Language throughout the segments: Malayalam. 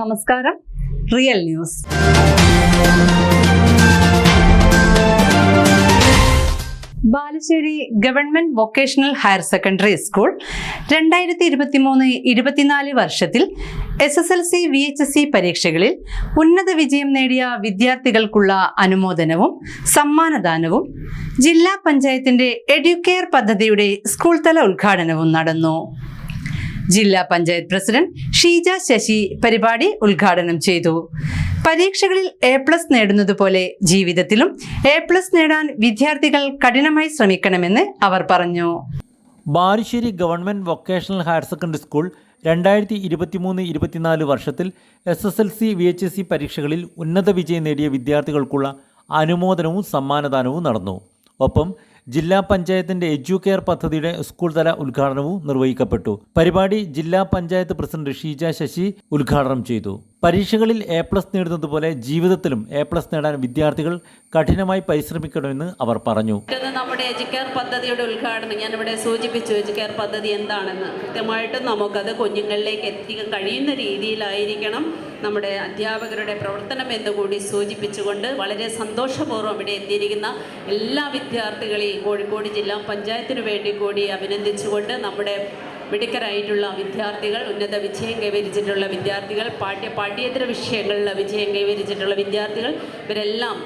നമസ്കാരം. Real news. Balussery government vocational higher secondary school രണ്ടായിരത്തി ഇരുപത്തി മൂന്ന് ഇരുപത്തിനാല് വർഷത്തിൽ S S L C V H S C പരീക്ഷകളിൽ ഉന്നത വിജയം നേടിയ വിദ്യാർത്ഥികൾക്കുള്ള അനുമോദനവും സമ്മാനദാനവും ജില്ലാ പഞ്ചായത്തിന്റെ എഡ്യൂക്കെയർ പദ്ധതിയുടെ സ്കൂൾ തല ഉദ്ഘാടനവും നടന്നു. ജില്ലാ പഞ്ചായത്ത് പ്രസിഡന്റ് ഷീജ ശശി പരിപാടി ഉദ്ഘാടനം ചെയ്തു. പരീക്ഷകളിൽ എ പ്ലസ് നേടുന്നതുപോലെ ജീവിതത്തിലും എ പ്ലസ് നേടാൻ വിദ്യാർത്ഥികൾ കഠിനമായി ശ്രമിക്കണമെന്ന് അവർ പറഞ്ഞു. Balussery government vocational higher secondary school രണ്ടായിരത്തി ഇരുപത്തിമൂന്ന് ഇരുപത്തിനാല് വർഷത്തിൽ S S L C V H S C പരീക്ഷകളിൽ ഉന്നത വിജയം നേടിയ വിദ്യാർത്ഥികൾക്കുള്ള അനുമോദനവും സമ്മാനദാനവും നടന്നു. ഒപ്പം ജില്ലാ പഞ്ചായത്തിന്റെ എഡ്യൂക്കെയർ പദ്ധതിയുടെ സ്കൂൾ തല ഉദ്ഘാടനവും നിർവഹിക്കപ്പെട്ടു. പരിപാടി ജില്ലാ പഞ്ചായത്ത് പ്രസിഡന്റ് ഷീജ ശശി ഉദ്ഘാടനം ചെയ്തു. പരീക്ഷകളിൽ എ പ്ലസ് നേടുന്നതുപോലെ ജീവിതത്തിലും എ പ്ലസ് നേടാൻ വിദ്യാർത്ഥികൾ കഠിനമായി പരിശ്രമിക്കണമെന്ന് അവർ പറഞ്ഞു. നമ്മുടെ എജുക്കെയർ പദ്ധതിയുടെ ഉദ്ഘാടനം ഇവിടെ സൂചിപ്പിച്ചു. എജുക്കെയർ പദ്ധതി എന്താണെന്ന് കൃത്യമായിട്ടും നമുക്കത് കുഞ്ഞുങ്ങളിലേക്ക് എത്തിക്കാൻ കഴിയുന്ന രീതിയിലായിരിക്കണം നമ്മുടെ അധ്യാപകരുടെ പ്രവർത്തനം എന്നുകൂടി സൂചിപ്പിച്ചുകൊണ്ട് വളരെ സന്തോഷപൂർവം ഇവിടെ എത്തിയിരിക്കുന്ന എല്ലാ വിദ്യാർത്ഥികളെയും കോഴിക്കോട് ജില്ലാ പഞ്ചായത്തിനു വേണ്ടി കൂടി അഭിനന്ദിച്ചുകൊണ്ട് നമ്മുടെ മിടുക്കരായിട്ടുള്ള വിദ്യാർത്ഥികൾ ഉന്നത വിജയം കൈവരിച്ചിട്ടുള്ള വിദ്യാർത്ഥികൾ പാഠ്യ പാഠ്യേതര വിഷയങ്ങളിൽ വിജയം കൈവരിച്ചിട്ടുള്ള വിദ്യാർത്ഥികൾ ഇവരെല്ലാം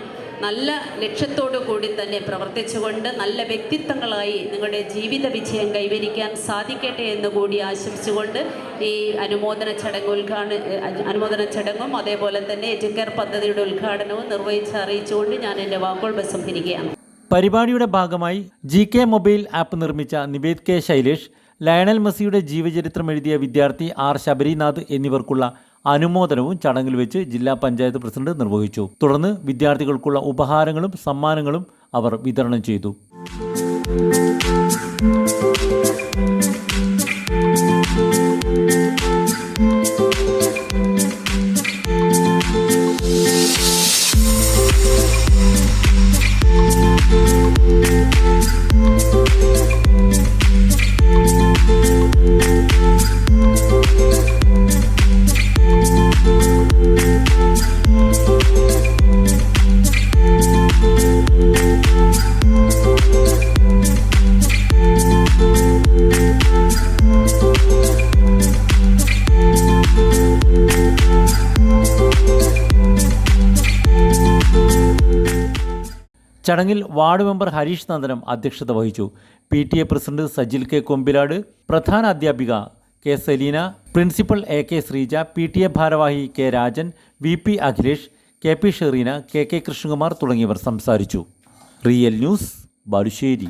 നല്ല ലക്ഷ്യത്തോടു കൂടി തന്നെ പ്രവർത്തിച്ചുകൊണ്ട് നല്ല വ്യക്തിത്വങ്ങളായി നിങ്ങളുടെ ജീവിത വിജയം കൈവരിക്കാൻ സാധിക്കട്ടെ എന്ന് കൂടി ആശംസിച്ചുകൊണ്ട് ഈ അനുമോദന ചടങ്ങ് ഉദ്ഘാടന അനുമോദന ചടങ്ങും അതേപോലെ തന്നെ എജുക്കർ പദ്ധതിയുടെ ഉദ്ഘാടനവും നിർവഹിച്ച് അറിയിച്ചുകൊണ്ട് ഞാൻ എന്റെ വാക്കുകൾ ബസംഹരിക്കുകയാണ് പരിപാടിയുടെ ഭാഗമായി ജി കെ മൊബൈൽ ആപ്പ് നിർമ്മിച്ച നിവേദ് കെ ശൈലേഷ് ലയണൽ മെസ്സിയുടെ ജീവചരിത്രം എഴുതിയ വിദ്യാർത്ഥി ആർ ശബരിനാഥ് എന്നിവർക്കുള്ള അനുമോദനവും ചടങ്ങിൽ വെച്ച് ജില്ലാ പഞ്ചായത്ത് പ്രസിഡന്റ് നിർവഹിച്ചു. തുടർന്ന് വിദ്യാർത്ഥികൾക്കുള്ള ഉപഹാരങ്ങളും സമ്മാനങ്ങളും അവർ വിതരണം ചെയ്തു. ചടങ്ങിൽ വാർഡ് മെമ്പർ ഹരീഷ് നന്ദനം അധ്യക്ഷത വഹിച്ചു. P T A president Sajil K Kombilad പ്രധാന അധ്യാപിക K Saleena principal A K Sreeja P T A ഭാരവാഹി K Rajan V P Akhilesh K P Shereena K K Krishnakumar തുടങ്ങിയവർ സംസാരിച്ചു. Real news Balussery.